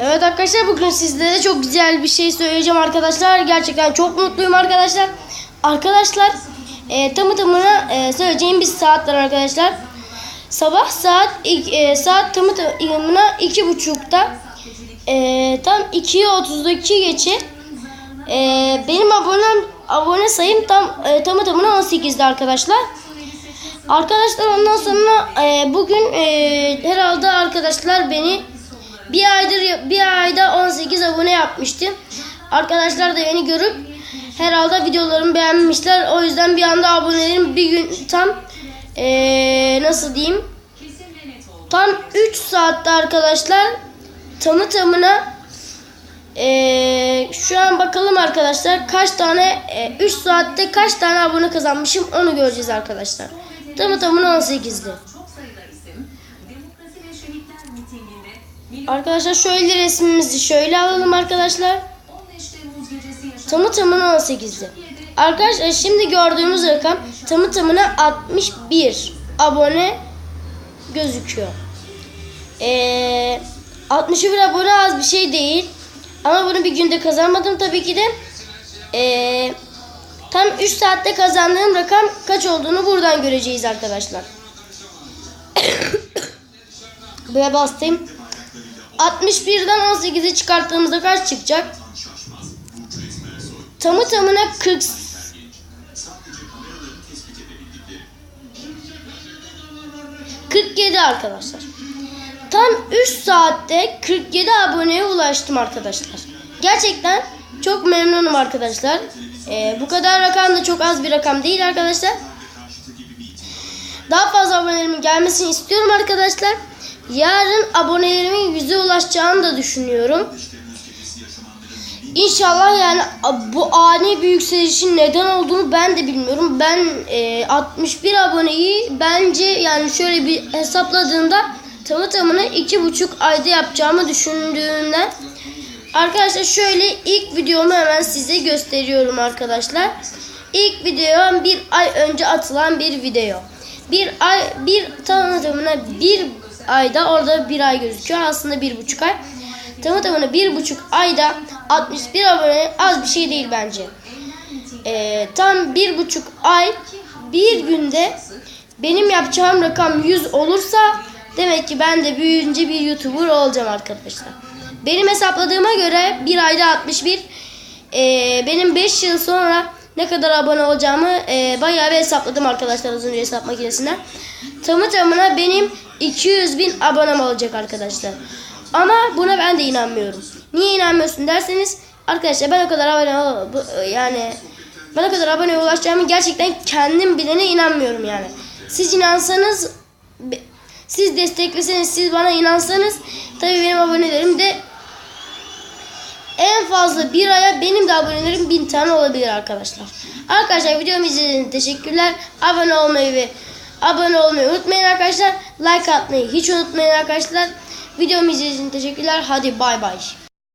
Evet arkadaşlar bugün sizlere çok güzel bir şey söyleyeceğim arkadaşlar. Gerçekten çok mutluyum arkadaşlar. Arkadaşlar e, tamı tamına e, söyleyeceğim bir saatler arkadaşlar. Sabah saat e, saat tamı tamına iki buçukta e, tam 2'ye 32 geçe e, benim abonem abone sayım tam e, tamı tamına 18'de arkadaşlar. Arkadaşlar ondan sonra e, bugün e, herhalde arkadaşlar beni bir aydır bir ayda 18 abone yapmıştım. Arkadaşlar da beni görüp herhalde videolarımı beğenmişler. O yüzden bir anda abonelerim bir gün tam e, nasıl diyeyim tam 3 saatte arkadaşlar tamı tamına e, şu an bakalım arkadaşlar kaç tane 3 saatte kaç tane abone kazanmışım onu göreceğiz arkadaşlar. Tamı tamına 18'di. Çok sayıda isim Demokrasi ve Şehitler mitinginde milyon Arkadaşlar şöyle resmimizi şöyle alalım arkadaşlar. 15 Temmuz gecesi yaşanan Tamı tamına 18'di. Arkadaşlar şimdi gördüğümüz rakam tamı tamına 61 abone gözüküyor. Ee, 61 abone az bir şey değil. Ama bunu bir günde kazanmadım tabii ki de. Ee, tam 3 saatte kazandığım rakam kaç olduğunu buradan göreceğiz arkadaşlar. Buraya bastım. 61'den 18'i çıkarttığımızda kaç çıkacak? Tamı tamına 40 47 arkadaşlar. Tam 3 saatte 47 aboneye ulaştım arkadaşlar. Gerçekten çok memnunum arkadaşlar. Ee, bu kadar rakam da çok az bir rakam değil arkadaşlar. Daha fazla abonelerimin gelmesini istiyorum arkadaşlar. Yarın abonelerimin yüze ulaşacağını da düşünüyorum. İnşallah yani bu ani bir yükselişin neden olduğunu ben de bilmiyorum. Ben e, 61 aboneyi bence yani şöyle bir hesapladığımda tamı tamına iki buçuk ayda yapacağımı düşündüğümden Arkadaşlar şöyle ilk videomu hemen size gösteriyorum arkadaşlar. İlk videom bir ay önce atılan bir video. Bir ay bir tamına bir ayda orada bir ay gözüküyor. Aslında bir buçuk ay. Tamı bir buçuk ayda 61 abone az bir şey değil bence. Ee, tam bir buçuk ay bir günde benim yapacağım rakam 100 olursa demek ki ben de büyüyünce bir YouTuber olacağım arkadaşlar. Benim hesapladığıma göre bir ayda 61 ee, benim 5 yıl sonra ne kadar abone olacağımı e, bayağı bir hesapladım arkadaşlar az önce hesap makinesinden. Tamı tamına benim 200 bin abonem olacak arkadaşlar. Ama buna ben de inanmıyorum. Niye inanmıyorsun derseniz arkadaşlar ben o kadar abone bu- yani ben o kadar aboneye ulaşacağımı gerçekten kendim bilene inanmıyorum yani. Siz inansanız siz destekleseniz siz bana inansanız tabii benim abonelerim de en fazla bir aya benim de abonelerim bin tane olabilir arkadaşlar. Arkadaşlar videomu izlediğiniz teşekkürler. Abone olmayı ve abone olmayı unutmayın arkadaşlar. Like atmayı hiç unutmayın arkadaşlar. Videomu izlediğiniz teşekkürler. Hadi bay bay.